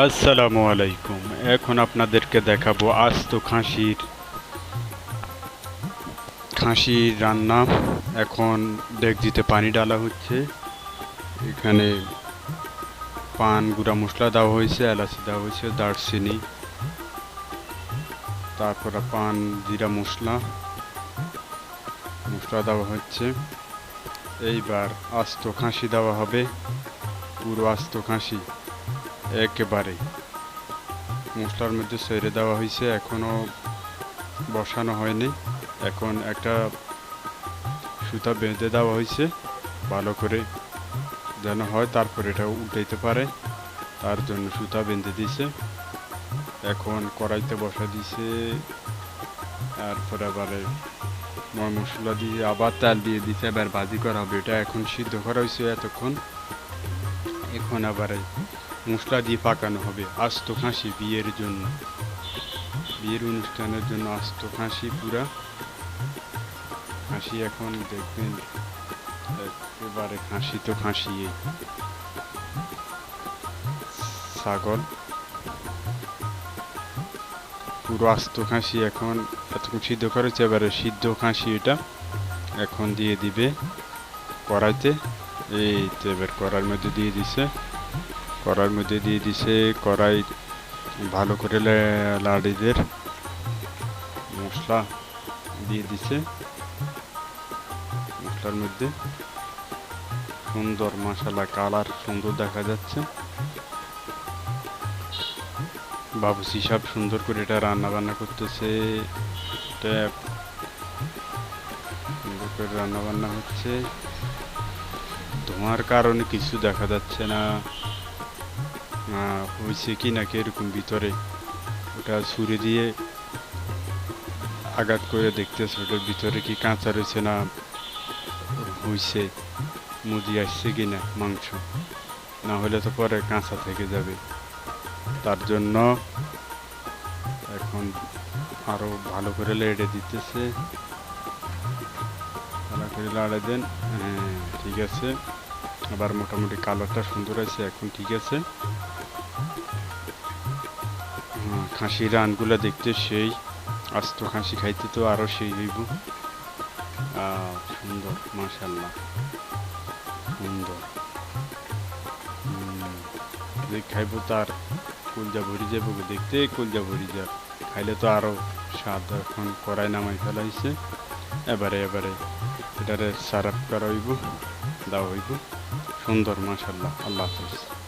আসসালামু আলাইকুম। এখন আপনাদেরকে দেখাবো আস্ত খাসির খাসির রান্না। এখন ডেকজিতে পানি ডালা হচ্ছে। এখানে পান, গুঁড়া মশলা দেওয়া হয়েছে, এলাচি দেওয়া হয়েছে, দারচিনি, তারপরে পান, জিরা মশলা মশলা দেওয়া হচ্ছে। এইবার আস্ত খাসি দেওয়া হবে, পুরো আস্ত খাসি। একেবারে মশলার মধ্যে সেরে দেওয়া হয়েছে এখনও বসানো হয়নি। এখন একটা সুতা বেঁধে দেওয়া হয়েছে, ভালো করে যেন হয়, তারপর এটা উঠাইতে পারে। তার জন্য সুতা বেঁধে দিছে এখন কড়াইতে বসা দিছে তারপরে আবার ময় মশলা দিয়ে আবার তেল দিয়ে দিছে এবার ভাজি করা হবে। এটা এখন সিদ্ধ করা হয়েছে এতক্ষণ। এখন আবার মশলা দিয়ে পাকানো হবে আস্ত খাসি বিয়ের জন্য। বিয়ের অনুষ্ঠানের জন্য আস্ত খাসি পুরা। খাসি এখন দেখবেন, একেবারে খাসি তো খাসি ছাগল। পুরো আস্ত খাসি এখন এতক্ষণ সিদ্ধ করেছে, এবারে সিদ্ধ খাসি এটা এখন দিয়ে দিবে কড়াইতে। এই তো এবার কড়াইয়ের মধ্যে দিয়ে দিছে। কড়াইয়ের মধ্যে দিয়ে দিছে কড়াই ভালো করে লাড়িদের মশলা দিয়ে দিছে। মশলার মধ্যে সুন্দর মশলা কালার সুন্দর দেখা যাচ্ছে। বাবুসি সব সুন্দর করে এটা রান্না বান্না করতেছে। সুন্দর করে রান্না বান্না হচ্ছে। ধোঁয়ার কারণে কিছু দেখা যাচ্ছে না। হয়েছে কি নাকি এরকম ভিতরে? ওটা ছুরি দিয়ে আঘাত করে দেখতেছে, ওটার ভিতরে কি কাঁচা রয়েছে না হয়েছে মুদি আসছে কি না মাংস? না হলে তো পরে কাঁচা থেকে যাবে। তার জন্য এখন আরও ভালো করে লেড়ে দিতেছে। ভালো করে লাড়ে দেন। হ্যাঁ ঠিক আছে। আবার মোটামুটি কালারটা সুন্দর আছে, এখন ঠিক আছে। খাসির রানগুলো দেখতে সেই, আস্ত খাসি খাইতে তো আরও সেই হইব। সুন্দর মাশাল্লাহ সুন্দর। যে খাইব তার কুলজা ভরি যাব দেখতে কুলজা ভরি যা খাইলে তো আরও স্বাদ এখন কড়াই নামাই ফেলাইছে। এবারে এবারে এটারে সারাপ করা হইব, দেওয়া হইব। সুন্দর মাশাল্লাহ আল্লাহ হাফিজ।